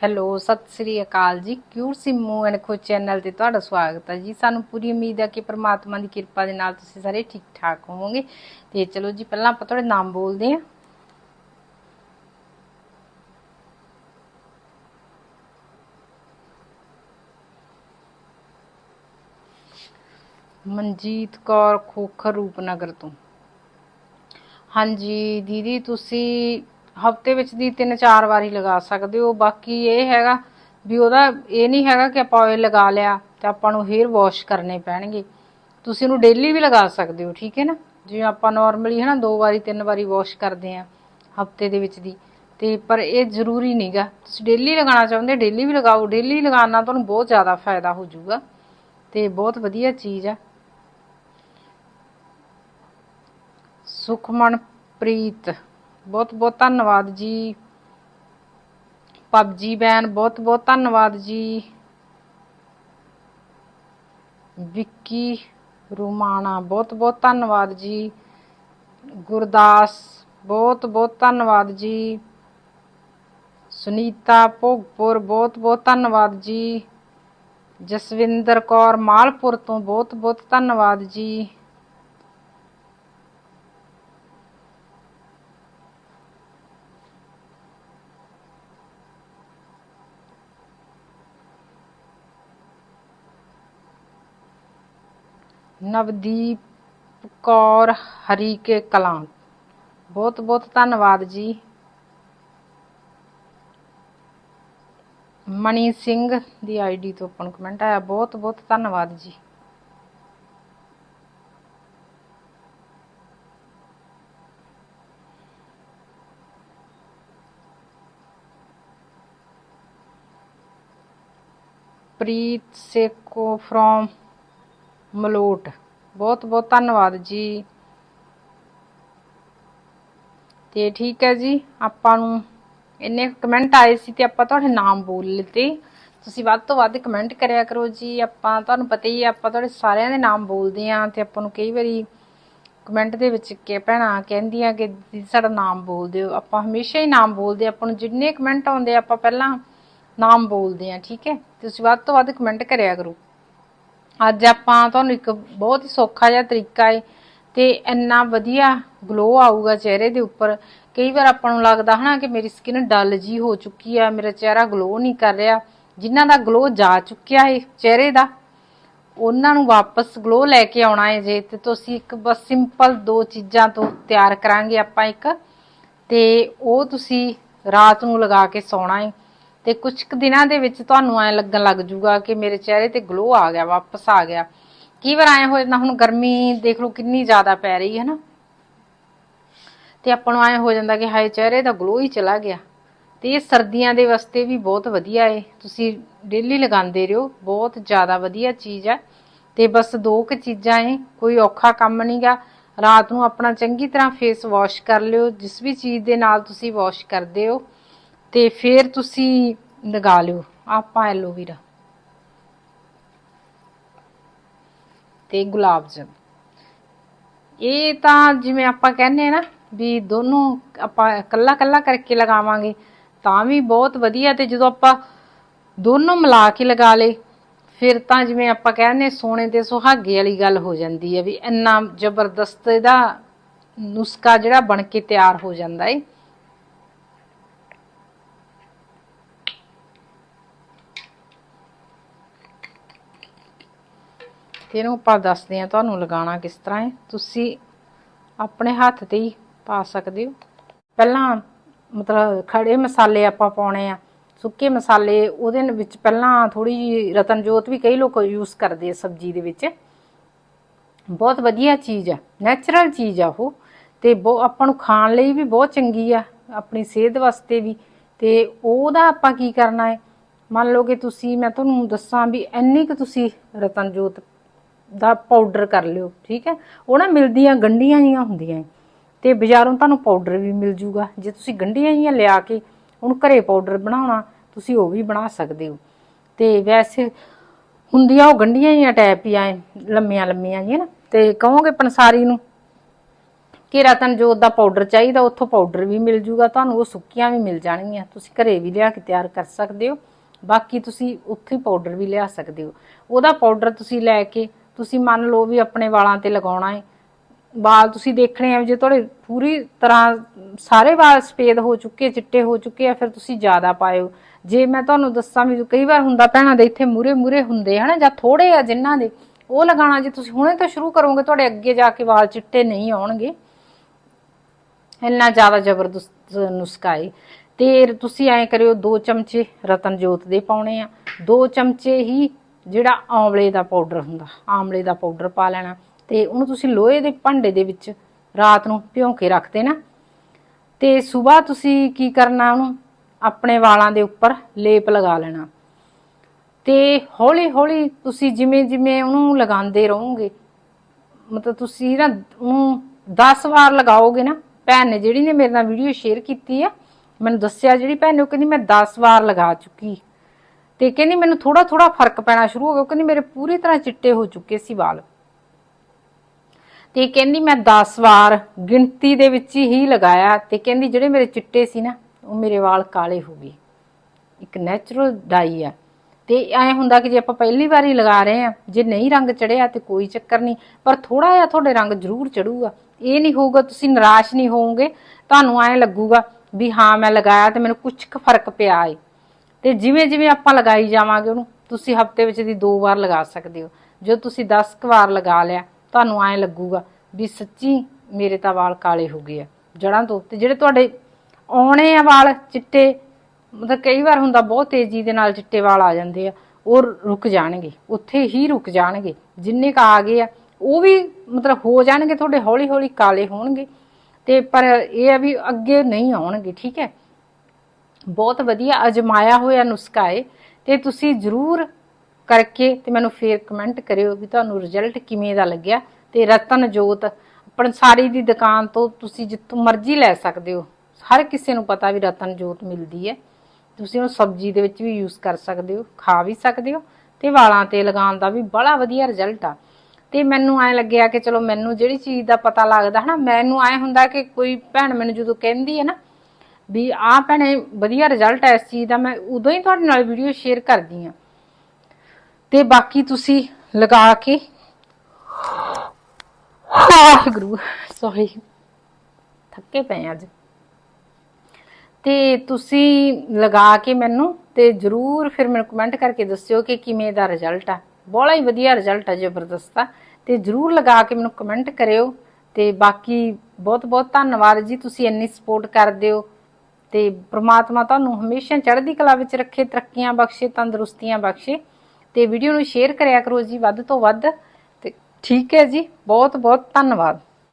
Hello, Sat Sri Akal ji. Cute Simmu and Kho channel ਤੇ ਤੁਹਾਡਾ ਸਵਾਗਤ ਹੈ ਜੀ? ਸਾਨੂੰ ਪੂਰੀ ਉਮੀਦ ਹੈ ਕਿ ਪ੍ਰਮਾਤਮਾ ਦੀ ਕਿਰਪਾ ਦੇ ਨਾਲ ਤੁਸੀਂ ਸਾਰੇ ਠੀਕ ਠਾਕ ਹੋਵੋਗੇ। ਤੇ ਚਲੋ ਜੀ, ਪਹਿਲਾਂ ਆਪਾਂ ਤੁਹਾਡੇ ਨਾਮ ਬੋਲਦੇ ਹਾਂ। ਮਨਜੀਤ ਕੌਰ ਖੋਖਰ ਰੂਪਨਗਰ ਤੋਂ। ਹਾਂਜੀ, ਦੀਦੀ, ਤੁਸੀਂ ਹਫ਼ਤੇ ਵਿੱਚ ਦੀ ਤਿੰਨ ਚਾਰ ਵਾਰੀ ਲਗਾ ਸਕਦੇ ਹੋ। ਬਾਕੀ ਇਹ ਹੈਗਾ ਵੀ ਉਹਦਾ ਇਹ ਨਹੀਂ ਹੈਗਾ ਕਿ ਆਪਾਂ ਆਇਲ ਲਗਾ ਲਿਆ ਤੇ ਆਪਾਂ ਨੂੰ ਹੇਅਰ ਵਾਸ਼ ਕਰਨੇ ਪੈਣਗੇ। ਤੁਸੀਂ ਉਹਨੂੰ ਡੇਲੀ ਵੀ ਲਗਾ ਸਕਦੇ ਹੋ, ਠੀਕ ਹੈ ਨਾ? ਜਿਵੇਂ ਆਪਾਂ ਨਾਰਮਲੀ ਹੈ ਨਾ ਦੋ ਵਾਰੀ, ਤਿੰਨ ਵਾਰੀ ਵਾਸ਼ ਕਰਦੇ ਆ ਹਫ਼ਤੇ ਦੇ ਵਿੱਚ ਦੀ। ਤੇ ਪਰ ਇਹ ਜ਼ਰੂਰੀ ਨਹੀਂਗਾ ਤੁਸੀਂ ਡੇਲੀ ਲਗਾਉਣਾ ਚਾਹੁੰਦੇ ਡੇਲੀ ਵੀ ਲਗਾਓ। ਡੇਲੀ ਲਗਾਉਣ ਨਾਲ ਤੁਹਾਨੂੰ ਬਹੁਤ ਜ਼ਿਆਦਾ ਫਾਇਦਾ ਹੋ ਜਾਊਗਾ ਤੇ ਬਹੁਤ ਵਧੀਆ ਚੀਜ਼ ਆ। ਸੁਖਮਨ ਪ੍ਰੀਤ ਬਹੁਤ ਬਹੁਤ ਧੰਨਵਾਦ ਜੀ। ਪਬਜੀ ਬੈਨ, ਬਹੁਤ ਬਹੁਤ ਧੰਨਵਾਦ ਜੀ। ਵਿੱਕੀ, ਰੁਮਾਣਾ, ਬਹੁਤ ਬਹੁਤ ਧੰਨਵਾਦ ਜੀ। ਗੁਰਦਾਸ, ਬਹੁਤ ਬਹੁਤ ਧੰਨਵਾਦ ਜੀ। ਸੁਨੀਤਾ ਭੋਗਪੁਰ, ਬਹੁਤ ਬਹੁਤ ਧੰਨਵਾਦ ਜੀ। ਜਸਵਿੰਦਰ ਕੌਰ, ਮਾਲਪੁਰ ਤੋਂ ਬਹੁਤ ਬਹੁਤ ਧੰਨਵਾਦ ਜੀ। ਨਵਦੀਪ ਕੌਰ ਹਰੀਕੇ ਕਲਾਂ। ਬਹੁਤ ਬਹੁਤ ਧੰਨਵਾਦ ਜੀ। ਮਣੀ ਸਿੰਘ ਦੀ ਆਈਡੀ ਤੋਂ ਆਪਾਂ ਨੂੰ ਕਮੈਂਟ ਆਇਆ। ਬਹੁਤ ਬਹੁਤ ਧੰਨਵਾਦ ਜੀ। ਪ੍ਰੀਤ ਸੇਕੋ ਫਰੋਮ ਮਲੋਟ। ਬਹੁਤ ਬਹੁਤ ਧੰਨਵਾਦ ਜੀ। ਤੇ ਠੀਕ ਹੈ ਜੀ, ਆਪਾਂ ਨੂੰ ਇੰਨੇ ਕਮੈਂਟ ਆਏ ਸੀ ਤੇ ਆਪਾਂ ਤੁਹਾਡੇ ਨਾਮ ਬੋਲ ਲਿੱਤੇ। ਤੁਸੀਂ ਵੱਧ ਤੋਂ ਵੱਧ ਕਮੈਂਟ ਕਰਿਆ ਕਰੋ ਜੀ। ਆਪਾਂ, ਤੁਹਾਨੂੰ ਪਤਾ ਹੀ ਹੈ, ਆਪਾਂ ਤੁਹਾਡੇ ਸਾਰਿਆਂ ਦੇ ਨਾਮ ਬੋਲਦੇ ਆਂ ਤੇ ਆਪਾਂ ਨੂੰ ਕਈ ਵਾਰੀ ਕਮੈਂਟ ਦੇ ਵਿੱਚ ਕਿ ਭੈਣਾਂ ਕਹਿੰਦੀਆਂ ਕਿ ਦੀਦੀ ਸਾਡਾ ਨਾਮ ਬੋਲ ਦਿਓ। ਆਪਾਂ ਹਮੇਸ਼ਾ ਹੀ ਨਾਮ ਬੋਲਦੇ ਆਪਾਂ ਨੂੰ ਜਿੰਨੇ ਕਮੈਂਟ ਆਉਂਦੇ ਆਪਾਂ ਪਹਿਲਾਂ ਨਾਮ ਬੋਲਦੇ ਆ ਠੀਕ ਹੈ? ਤੁਸੀਂ ਵੱਧ ਤੋਂ ਵੱਧ ਕਮੈਂਟ ਕਰਿਆ ਕਰੋ। ਅੱਜ ਆਪਾਂ ਤੁਹਾਨੂੰ ਇੱਕ ਬਹੁਤ ਹੀ ਸੌਖਾ ਜਿਹਾ ਤਰੀਕਾ ਹੈ ਤੇ ਇੰਨਾ ਵਧੀਆ ਗਲੋ ਆਊਗਾ ਚਿਹਰੇ ਦੇ ਉੱਪਰ। ਕਈ ਵਾਰ ਆਪਾਂ ਨੂੰ ਲੱਗਦਾ ਹਨਾ ਕਿ ਮੇਰੀ ਸਕਿਨ ਡਲ ਜੀ ਹੋ ਚੁੱਕੀ ਆ, ਮੇਰਾ ਚਿਹਰਾ ਗਲੋ ਨਹੀਂ ਕਰ ਰਿਹਾ। ਜਿਨ੍ਹਾਂ ਦਾ ਗਲੋ ਜਾ ਚੁੱਕਿਆ ਹੈ ਚਿਹਰੇ ਦਾ, ਉਹਨਾਂ ਨੂੰ ਵਾਪਸ ਗਲੋ ਲੈ ਕੇ ਆਉਣਾ ਹੈ ਜੇ ਤੇ ਤੁਸੀਂ ਇੱਕ ਬਸ ਸਿੰਪਲ ਦੋ ਚੀਜ਼ਾਂ ਤੋਂ ਤਿਆਰ ਕਰਾਂਗੇ ਆਪਾਂ ਇੱਕ ਤੇ ਉਹ ਤੁਸੀਂ ਰਾਤ ਨੂੰ ਲਗਾ ਕੇ ਸੌਣਾ ਹੈ ਤੇ ਕੁਝ ਕੁ ਦਿਨਾਂ ਦੇ ਵਿੱਚ ਤੁਹਾਨੂੰ ਐ ਲੱਗਣ ਲੱਗ ਜੂਗਾ ਕਿ ਮੇਰੇ ਚਿਹਰੇ ਤੇ ਗਲੋ ਆ ਗਿਆ, ਵਾਪਸ ਆ ਗਿਆ। ਕਈ ਵਾਰ ਐ ਹੋ ਜਾਂਦਾ ਹੁਣ ਗਰਮੀ ਦੇਖ ਲਓ ਕਿੰਨੀ ਜ਼ਿਆਦਾ ਪੈ ਰਹੀ ਹੈ ਨਾ। ਤੇ ਆਪਾਂ ਨੂੰ ਐ ਹੋ ਜਾਂਦਾ ਕਿ ਹਾਏ, ਚਿਹਰੇ ਦਾ ਗਲੋ ਹੀ ਚਲਾ ਗਿਆ। ਤੇ ਇਹ ਸਰਦੀਆਂ ਦੇ ਵਾਸਤੇ ਵੀ ਬਹੁਤ ਵਧੀਆ ਏ। ਤੁਸੀਂ ਡੇਲੀ ਲਗਾਉਂਦੇ ਰਹੋ, ਬਹੁਤ ਜ਼ਿਆਦਾ ਵਧੀਆ ਚੀਜ਼ ਹੈ। ਤੇ ਬਸ ਦੋ ਕੁ ਚੀਜ਼ਾਂ ਏ, ਕੋਈ ਔਖਾ ਕੰਮ ਨਹੀਂਗਾ ਰਾਤ ਨੂੰ ਆਪਣਾ ਚੰਗੀ ਤਰ੍ਹਾਂ ਫੇਸ ਵਾਸ਼ ਕਰ ਲਿਓ। ਜਿਸ ਵੀ ਚੀਜ਼ ਦੇ ਨਾਲ ਤੁਸੀਂ ਵਾਸ਼ ਕਰਦੇ ਹੋ ਤੇ ਫਿਰ ਤੁਸੀਂ ਲਗਾ ਲਿਓ ਆਪਾਂ ਐਲੋਵੀਰਾ ਤੇ ਗੁਲਾਬ ਜਲ ਇਹ ਤਾਂ ਜਿਵੇਂ ਆਪਾਂ ਕਹਿੰਦੇ ਆ ਨਾ, ਵੀ ਦੋਨੋਂ ਆਪਾਂ ਕੱਲਾ ਕੱਲਾ ਕਰਕੇ ਲਗਾਵਾਂਗੇ, ਤਾਂ ਵੀ ਬਹੁਤ ਵਧੀਆ ਤੇ ਜਦੋਂ ਆਪਾਂ ਦੋਨੋਂ ਮਿਲਾ ਕੇ ਲਗਾ ਲੇ ਫਿਰ ਤਾਂ ਜਿਵੇਂ ਆਪਾਂ ਕਹਿੰਦੇ ਸੋਨੇ ਤੇ ਸੁਹਾਗੇ ਵਾਲੀ ਗੱਲ ਹੋ ਜਾਂਦੀ ਹੈ ਵੀ ਇੰਨਾ ਜ਼ਬਰਦਸਤ ਇਹਦਾ ਨੁਸਖਾ ਜਿਹੜਾ ਬਣ ਕੇ ਤਿਆਰ ਹੋ ਜਾਂਦਾ ਏ। ਇਹਨੂੰ ਆਪਾਂ ਦੱਸਦੇ ਆ ਤੁਹਾਨੂੰ ਲਗਾਉਣਾ ਕਿਸ ਤਰ੍ਹਾਂ ਹੈ। ਤੁਸੀਂ ਆਪਣੇ ਹੱਥ ਤੇ ਹੀ ਪਾ ਸਕਦੇ ਹੋ। ਪਹਿਲਾਂ ਮਤਲਬ ਖੜੇ ਮਸਾਲੇ ਆਪਾਂ ਪਾਉਣੇ ਆ, ਸੁੱਕੇ ਮਸਾਲੇ, ਉਹਦੇ ਵਿੱਚ ਪਹਿਲਾਂ ਥੋੜੀ ਜਿਹੀ ਰਤਨ ਜੋਤ ਵੀ ਕਈ ਲੋਕ ਯੂਜ਼ ਕਰਦੇ ਆ ਸਬਜ਼ੀ ਦੇ ਵਿੱਚ। ਬਹੁਤ ਵਧੀਆ ਚੀਜ਼ ਆ ਨੈਚੁਰਲ ਚੀਜ਼ ਆ ਉਹ। ਤੇ ਬਹੁਤ ਆਪਾਂ ਨੂੰ ਖਾਣ ਲਈ ਵੀ ਬਹੁਤ ਚੰਗੀ ਆ, ਆਪਣੀ ਸਿਹਤ ਵਾਸਤੇ ਵੀ। ਤੇ ਉਹਦਾ ਆਪਾਂ ਕੀ ਕਰਨਾ ਹੈ? ਮੰਨ ਲਓ ਕਿ ਤੁਸੀਂ, ਮੈਂ ਤੁਹਾਨੂੰ ਦੱਸਾਂ ਵੀ, ਇੰਨੀ ਕੁ ਤੁਸੀਂ ਰਤਨ ਜੋਤ ਦਾ ਪਾਊਡਰ ਕਰ ਲਿਓ, ਠੀਕ ਹੈ? ਉਹ ਨਾ ਮਿਲਦੀਆਂ ਗੰਢੀਆਂ ਜੀਆਂ ਹੁੰਦੀਆਂ ਏ। ਤੇ ਬਾਜ਼ਾਰੋਂ ਤੁਹਾਨੂੰ ਪਾਊਡਰ ਵੀ ਮਿਲ ਜੂਗਾ। ਜੇ ਤੁਸੀਂ ਗੰਢੀਆਂ ਜੀਆਂ ਲਿਆ ਕੇ ਉਹਨੂੰ ਘਰੇ ਪਾਊਡਰ ਬਣਾਉਣਾ, ਤੁਸੀਂ ਉਹ ਵੀ ਬਣਾ ਸਕਦੇ ਹੋ। ਤੇ ਵੈਸੇ ਹੁੰਦੀਆਂ ਉਹ ਗੰਢੀਆਂ ਜੀਆਂ ਟੈਪ ਹੀ ਆਏ ਲੰਮੀਆਂ ਲੰਮੀਆਂ ਜੀਆਂ ਨਾ। ਤੇ ਕਹੋਗੇ ਪੰਸਾਰੀ ਨੂੰ ਕਿ ਰਤਨਜੋਤ ਦਾ ਪਾਊਡਰ ਚਾਹੀਦਾ, ਉੱਥੋਂ ਪਾਊਡਰ ਵੀ ਮਿਲ ਜੂਗਾ, ਤੁਹਾਨੂੰ ਉਹ ਸੁੱਕੀਆਂ ਵੀ ਮਿਲ ਜਾਣਗੀਆਂ। ਤੁਸੀਂ ਘਰੇ ਵੀ ਲਿਆ ਕੇ ਤਿਆਰ ਕਰ ਸਕਦੇ ਹੋ। ਬਾਕੀ ਤੁਸੀਂ ਉੱਥੇ ਹੀ ਪਾਊਡਰ ਵੀ ਲਿਆ ਸਕਦੇ ਹੋ। ਉਹਦਾ ਪਾਊਡਰ ਤੁਸੀਂ ਲੈ ਕੇ ਤੁਸੀਂ ਮੰਨ ਲਓ ਵੀ ਆਪਣੇ ਵਾਲਾਂ ਤੇ ਲਗਾਉਣਾ ਹੈ ਵਾਲ ਤੁਸੀਂ ਦੇਖਣੇ ਆ ਜੇ ਤੁਹਾਡੇ ਪੂਰੀ ਤਰ੍ਹਾਂ ਸਾਰੇ ਵਾਲ ਸਫੇਦ ਹੋ ਚੁੱਕੇ, ਚਿੱਟੇ ਹੋ ਚੁੱਕੇ ਆ, ਫਿਰ ਤੁਸੀਂ ਜ਼ਿਆਦਾ ਪਾਇਓ। ਜੇ ਮੈਂ ਤੁਹਾਨੂੰ ਦੱਸਾਂ ਵੀ ਕਈ ਵਾਰ ਹੁੰਦਾ ਭੈਣਾਂ ਦੇ ਇੱਥੇ ਮੂਰੇ ਮੂਰੇ ਹੁੰਦੇ ਹਨਾ, ਜਾਂ ਥੋੜੇ ਆ ਜਿਨ੍ਹਾਂ ਦੇ, ਉਹ ਲਗਾਉਣਾ ਜੇ ਤੁਸੀਂ ਹੁਣੇ ਤੋਂ ਸ਼ੁਰੂ ਕਰੋਗੇ, ਤੁਹਾਡੇ ਅੱਗੇ ਜਾ ਕੇ ਵਾਲ ਚਿੱਟੇ ਨਹੀਂ ਆਉਣਗੇ। ਇੰਨਾ ਜ਼ਿਆਦਾ ਜ਼ਬਰਦਸਤ ਨੁਸਖਾ ਹੈ ਤੇ ਤੁਸੀਂ ਐਂ ਕਰਿਓ 2 ਚਮਚੇ ਰਤਨ ਜੋਤ ਦੇ ਪਾਉਣੇ ਆ। 2 ਚਮਚੇ ਹੀ ਜਿਹੜਾ ਆਂਵਲੇ ਦਾ ਪਾਊਡਰ ਹੁੰਦਾ ਆਮਲੇ ਦਾ ਪਾਊਡਰ ਪਾ ਲੈਣਾ ਤੇ ਉਹਨੂੰ ਤੁਸੀਂ ਲੋਹੇ ਦੇ ਭਾਂਡੇ ਦੇ ਵਿੱਚ ਰਾਤ ਨੂੰ ਭਿਉਂ ਕੇ ਰੱਖ ਦੇਣਾ। ਤੇ ਸਵੇਰ ਤੁਸੀਂ ਕੀ ਕਰਨਾ ਉਹਨੂੰ? ਆਪਣੇ ਵਾਲਾਂ ਦੇ ਉੱਪਰ ਲੇਪ ਲਗਾ ਲੈਣਾ। ਤੇ ਹੌਲੀ ਹੌਲੀ ਤੁਸੀਂ ਜਿਵੇਂ ਜਿਵੇਂ ਉਹਨੂੰ ਲਗਾਉਂਦੇ ਰਹੋਗੇ, ਮਤਲਬ ਤੁਸੀਂ ਨਾ ਉਹਨੂੰ 10 ਵਾਰ ਲਗਾਓਗੇ ਨਾ, ਭੈਣ ਨੇ ਜਿਹੜੀ ਨੇ ਮੇਰੇ ਨਾਲ ਵੀਡੀਓ ਸ਼ੇਅਰ ਕੀਤੀ ਆ, ਮੈਨੂੰ ਦੱਸਿਆ ਜਿਹੜੀ ਭੈਣ ਨੇ, ਉਹ ਕਹਿੰਦੀ ਮੈਂ 10 ਵਾਰ ਲਗਾ ਚੁੱਕੀ। ਤੇ ਕਹਿੰਦੀ ਮੈਨੂੰ ਥੋੜਾ ਥੋੜਾ ਫ਼ਰਕ ਪੈਣਾ ਸ਼ੁਰੂ ਹੋ ਗਿਆ। ਉਹ ਕਹਿੰਦੀ ਮੇਰੇ ਪੂਰੀ ਤਰ੍ਹਾਂ ਚਿੱਟੇ ਹੋ ਚੁੱਕੇ ਸੀ ਵਾਲ। ਤੇ ਕਹਿੰਦੀ ਮੈਂ 10 ਵਾਰ ਗਿਣਤੀ ਦੇ ਵਿੱਚ ਹੀ ਲਗਾਇਆ ਤੇ ਕਹਿੰਦੀ ਜਿਹੜੇ ਮੇਰੇ ਚਿੱਟੇ ਸੀ ਨਾ, ਉਹ ਮੇਰੇ ਵਾਲ ਕਾਲੇ ਹੋ ਗਏ। ਇੱਕ ਨੈਚੁਰਲ ਡਾਈ ਆ। ਤੇ ਐ ਹੁੰਦਾ ਕਿ ਜੇ ਆਪਾਂ ਪਹਿਲੀ ਵਾਰੀ ਲਗਾ ਰਹੇ ਆ ਜੇ ਨਹੀਂ ਰੰਗ ਚੜਿਆ ਤੇ ਕੋਈ ਚੱਕਰ ਨਹੀਂ। ਪਰ ਥੋੜਾ ਜਿਹਾ ਤੁਹਾਡੇ ਰੰਗ ਜ਼ਰੂਰ ਚੜੂਗਾ। ਇਹ ਨਹੀਂ ਹੋਊਗਾ, ਤੁਸੀਂ ਨਿਰਾਸ਼ ਨਹੀਂ ਹੋਵੋਗੇ। ਤੁਹਾਨੂੰ ਐ ਲੱਗੂਗਾ ਵੀ ਹਾਂ, ਮੈਂ ਲਗਾਇਆ ਤੇ ਮੈਨੂੰ ਕੁਝ ਕੁ ਫ਼ਰਕ ਪਿਆ ਏ। ਤੇ ਜਿਵੇਂ ਜਿਵੇਂ ਆਪਾਂ ਲਗਾਈ ਜਾਵਾਂਗੇ ਉਹਨੂੰ, ਤੁਸੀਂ ਹਫ਼ਤੇ ਵਿੱਚ ਦੀ ਦੋ ਵਾਰ ਲਗਾ ਸਕਦੇ ਹੋ। ਜੋ ਤੁਸੀਂ 10 ਕੁ ਵਾਰ ਲਗਾ ਲਿਆ, ਤੁਹਾਨੂੰ ਐਂ ਲੱਗੂਗਾ ਵੀ ਸੱਚੀ ਮੇਰੇ ਤਾਂ ਵਾਲ ਕਾਲੇ ਹੋ ਗਏ ਆ ਜੜਾਂ ਤੋਂ। ਤੇ ਜਿਹੜੇ ਤੁਹਾਡੇ ਆਉਣੇ ਆ ਵਾਲ ਚਿੱਟੇ, ਮਤਲਬ ਕਈ ਵਾਰ ਹੁੰਦਾ ਬਹੁਤ ਤੇਜ਼ੀ ਦੇ ਨਾਲ ਚਿੱਟੇ ਵਾਲ ਆ ਜਾਂਦੇ ਆ, ਉਹ ਰੁਕ ਜਾਣਗੇ, ਉੱਥੇ ਹੀ ਰੁਕ ਜਾਣਗੇ। ਜਿੰਨੇ ਕ ਆ ਗਏ ਆ, ਉਹ ਵੀ ਮਤਲਬ ਹੋ ਜਾਣਗੇ, ਤੁਹਾਡੇ ਹੌਲੀ ਹੌਲੀ ਕਾਲੇ ਹੋਣਗੇ। ਤੇ ਪਰ ਇਹ ਆ ਵੀ ਅੱਗੇ ਨਹੀਂ ਆਉਣਗੇ, ਠੀਕ ਹੈ? ਬਹੁਤ ਵਧੀਆ ਅਜਮਾਇਆ ਹੋਇਆ ਨੁਸਖਾ ਹੈ ਤੇ ਤੁਸੀਂ ਜ਼ਰੂਰ ਕਰਕੇ ਤੇ ਮੈਨੂੰ ਫੇਰ ਕਮੈਂਟ ਕਰਿਓ ਵੀ ਤੁਹਾਨੂੰ ਰਿਜ਼ਲਟ ਕਿਵੇਂ ਦਾ ਲੱਗਿਆ ਤੇ ਰਤਨ ਜੋਤ ਪੰਸਾਰੀ ਦੀ ਦੁਕਾਨ ਤੋਂ ਤੁਸੀਂ ਜਿੱਥੋਂ ਮਰਜ਼ੀ ਲੈ ਸਕਦੇ ਹੋ। ਹਰ ਕਿਸੇ ਨੂੰ ਪਤਾ ਵੀ ਰਤਨ ਜੋਤ ਮਿਲਦੀ ਹੈ। ਤੁਸੀਂ ਉਹ ਸਬਜ਼ੀ ਦੇ ਵਿੱਚ ਵੀ ਯੂਜ਼ ਕਰ ਸਕਦੇ ਹੋ, ਖਾ ਵੀ ਸਕਦੇ ਹੋ ਤੇ ਵਾਲਾਂ ਤੇ ਲਗਾਉਣ ਦਾ ਵੀ ਬੜਾ ਵਧੀਆ ਰਿਜ਼ਲਟ ਆ। ਤੇ ਮੈਨੂੰ ਐ ਲੱਗਿਆ ਕਿ ਚਲੋ ਮੈਨੂੰ ਜਿਹੜੀ ਚੀਜ਼ ਦਾ ਪਤਾ ਲੱਗਦਾ ਹਨਾ, ਮੈਨੂੰ ਐ ਹੁੰਦਾ ਕਿ ਕੋਈ ਭੈਣ ਮੈਨੂੰ ਜਦੋਂ ਕਹਿੰਦੀ ਹੈ ਨਾ ਵੀ ਆਹ ਭੈਣੇ ਵਧੀਆ ਰਿਜ਼ਲਟ ਹੈ ਇਸ ਚੀਜ਼ ਦਾ, ਮੈਂ ਉਦੋਂ ਹੀ ਤੁਹਾਡੇ ਨਾਲ ਵੀਡੀਓ ਸ਼ੇਅਰ ਕਰਦੀ ਆ ਤੇ ਬਾਕੀ ਤੁਸੀਂ ਲਗਾ ਕੇ ਗੁਰੂ ਸੌਰੀ ਥੱਕੇ ਪਏ ਅੱਜ। ਤੇ ਤੁਸੀਂ ਲਗਾ ਕੇ ਮੈਨੂੰ ਤੇ ਜਰੂਰ ਫਿਰ ਮੈਨੂੰ ਕਮੈਂਟ ਕਰਕੇ ਦੱਸਿਓ ਕਿ ਕਿਵੇਂ ਦਾ ਰਿਜ਼ਲਟ ਆ। ਬੜਾ ਹੀ ਵਧੀਆ ਰਿਜ਼ਲਟ ਆ, ਜ਼ਬਰਦਸਤ ਆ। ਤੇ ਜਰੂਰ ਲਗਾ ਕੇ ਮੈਨੂੰ ਕਮੈਂਟ ਕਰਿਓ। ਤੇ ਬਾਕੀ ਬਹੁਤ ਬਹੁਤ ਧੰਨਵਾਦ ਜੀ, ਤੁਸੀਂ ਇੰਨੀ ਸਪੋਰਟ ਕਰਦੇ ਹੋ। ਤੇ ਪ੍ਰਮਾਤਮਾ ਤੁਹਾਨੂੰ ਹਮੇਸ਼ਾ ਚੜ੍ਹਦੀ ਕਲਾ ਵਿੱਚ ਰੱਖੇ, ਤਰੱਕੀਆਂ ਬਖਸ਼ੇ, ਤੰਦਰੁਸਤੀਆਂ ਬਖਸ਼ੇ। ਤੇ ਵੀਡੀਓ ਨੂੰ ਸ਼ੇਅਰ ਕਰਿਆ ਕਰੋ ਜੀ, ਵੱਧ ਤੋਂ ਵੱਧ। ਤੇ ਠੀਕ ਹੈ ਜੀ ਬਹੁਤ ਬਹੁਤ ਧੰਨਵਾਦ।